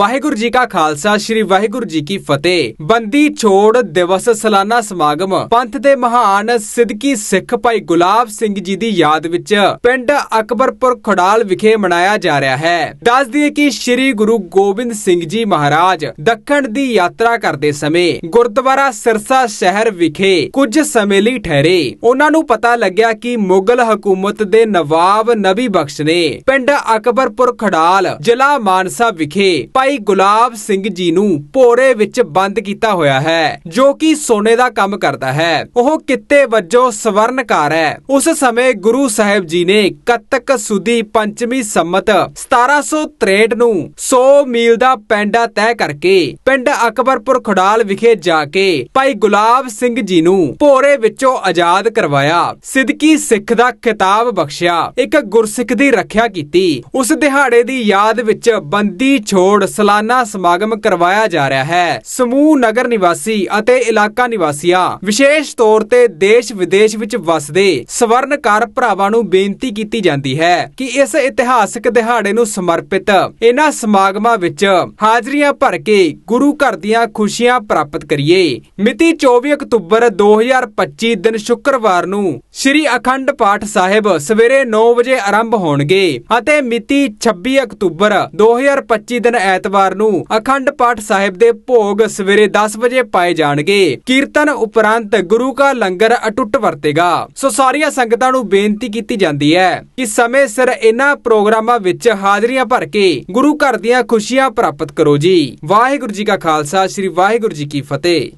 ਵਾਹਿਗੁਰੂ ਜੀ ਕਾ ਖਾਲਸਾ, ਸ੍ਰੀ ਵਾਹਿਗੁਰੂ ਜੀ ਕੀ ਫਤਿਹ। ਬੰਦੀ ਛੋੜ ਦਿਵਸ ਸਾਲਾਨਾ ਸਮਾਗਮ, ਪੰਥ ਦੇ ਮਹਾਨ ਸਿੱਧਕੀ ਸਿੱਖ ਭਾਈ ਗੁਲਾਬ ਸਿੰਘ ਜੀ ਦੀ ਯਾਦ ਵਿੱਚ ਪਿੰਡ ਅਕਬਰਪੁਰ ਖੜਾਲ ਵਿਖੇ ਮਨਾਇਆ ਜਾ ਰਿਹਾ ਹੈ। ਦੱਸ ਦਈਏ ਕਿ ਸ੍ਰੀ ਗੁਰੂ ਗੋਬਿੰਦ ਸਿੰਘ ਜੀ ਮਹਾਰਾਜ ਦੱਖਣ ਦੀ ਯਾਤਰਾ ਕਰਦੇ ਸਮੇਂ ਗੁਰਦੁਆਰਾ ਸਿਰਸਾ ਸ਼ਹਿਰ ਵਿਖੇ ਕੁਝ ਸਮੇਂ ਲਈ ਠਹਿਰੇ। ਉਹਨਾਂ ਨੂੰ ਪਤਾ ਲੱਗਿਆ ਕਿ ਮੁਗਲ ਹਕੂਮਤ ਦੇ ਨਵਾਬ ਨਬੀ ਬਖਸ਼ ਨੇ ਪਿੰਡ ਅਕਬਰਪੁਰ ਖੜਾਲ, ਜ਼ਿਲ੍ਹਾ ਮਾਨਸਾ ਵਿਖੇ ਭਾਈ ਗੁਲਾਬ ਸਿੰਘ ਜੀ ਨੂੰ ਭੋਰੇ ਵਿੱਚ ਬੰਦ ਕੀਤਾ ਹੋਇਆ ਹੈ, ਜੋ ਕਿ ਸੋਨੇ ਦਾ ਕੰਮ ਕਰਦਾ ਹੈ। ਉਹ ਕਿੱਤੇ ਵਜੋਂ ਸਵਰਨਕਾਰ ਹੈ। ਉਸ ਸਮੇਂ ਗੁਰੂ ਸਾਹਿਬ ਜੀ ਨੇ ਕੱਤਕ ਸੁਦੀ ਪੰਚਮੀ ਸੰਮਤ 1763 ਨੂੰ 100 ਮੀਲ ਦਾ ਪੈਂਡਾ ਤੈਅ ਕਰਕੇ ਪਿੰਡ ਅਕਬਰਪੁਰ ਖੁਡਾਲ ਵਿਖੇ ਜਾ ਕੇ ਭਾਈ ਗੁਲਾਬ ਸਿੰਘ ਜੀ ਨੂੰ ਭੋਰੇ ਵਿੱਚੋਂ ਆਜ਼ਾਦ ਕਰਵਾਇਆ। ਸਿੱਧਕੀ ਸਿੱਖ ਦਾ ਖਿਤਾਬ ਬਖਸ਼ਿਆ। ਇੱਕ ਗੁਰਸਿੱਖ ਦੀ ਰੱਖਿਆ ਕੀਤੀ। ਉਸ ਦਿਹਾੜੇ ਦੀ ਯਾਦ ਵਿੱਚ ਬੰਦੀ ਛੋੜ ਸਾਲਾਨਾ ਸਮਾਗਮ ਕਰਵਾਇਆ ਜਾ ਰਿਹਾ ਹੈ। ਸਮੂਹ ਨਗਰ ਨਿਵਾਸੀ ਅਤੇ ਇਲਾਕਾ ਨਿਵਾਸੀਆਂ, ਵਿਸ਼ੇਸ਼ ਤੌਰ ਤੇ ਦੇਸ਼ ਵਿਦੇਸ਼ ਵਿੱਚ ਵਸਦੇ ਸਵਰਨਕਾਰ ਭਰਾਵਾਂ ਨੂੰ ਬੇਨਤੀ ਕੀਤੀ ਜਾਂਦੀ ਹੈ ਕਿ ਇਸ ਇਤਿਹਾਸਕ ਦਿਹਾੜੇ ਨੂੰ ਸਮਰਪਿਤ ਇਹਨਾਂ ਸਮਾਗਮਾਂ ਵਿੱਚ ਹਾਜ਼ਰੀਆਂ ਭਰ ਕੇ ਗੁਰੂ ਘਰ ਦੀਆਂ ਖੁਸ਼ੀਆਂ ਪ੍ਰਾਪਤ ਕਰੀਏ। ਮਿਤੀ 24 ਅਕਤੂਬਰ 2025 ਦਿਨ ਸ਼ੁੱਕਰਵਾਰ ਨੂੰ ਸ੍ਰੀ ਅਖੰਡ ਪਾਠ ਸਾਹਿਬ ਸਵੇਰੇ 9 ਵਜੇ ਆਰੰਭ ਹੋਣਗੇ ਅਤੇ ਮਿਤੀ 26 ਅਕਤੂਬਰ 2025 ਦਿਨ ਐਤਵਾਰ ਨੂੰ ਅਖੰਡ ਪਾਠ ਸਾਹਿਬ ਦੇ ਭੋਗ ਸਵੇਰੇ 10 ਵਜੇ ਪਾਏ ਜਾਣਗੇ। ਕੀਰਤਨ ਉਪਰੰਤ ਗੁਰੂ ਕਾ ਲੰਗਰ ਅਟੁੱਟ ਵਰਤੇਗਾ। ਸੋ ਸਾਰੀਆਂ ਸੰਗਤਾਂ ਨੂੰ ਬੇਨਤੀ ਕੀਤੀ ਜਾਂਦੀ ਹੈ ਕਿ ਸਮੇਂ ਸਿਰ ਇਹਨਾਂ ਪ੍ਰੋਗਰਾਮਾਂ ਵਿੱਚ ਹਾਜ਼ਰੀਆਂ ਭਰ ਕੇ ਗੁਰੂ ਘਰ ਦੀਆਂ ਖੁਸ਼ੀਆਂ ਪ੍ਰਾਪਤ ਕਰੋ ਜੀ। ਵਾਹਿਗੁਰੂ ਜੀ ਕਾ ਖਾਲਸਾ, ਸ੍ਰੀ ਵਾਹਿਗੁਰੂ ਜੀ ਕੀ ਫਤਿਹ।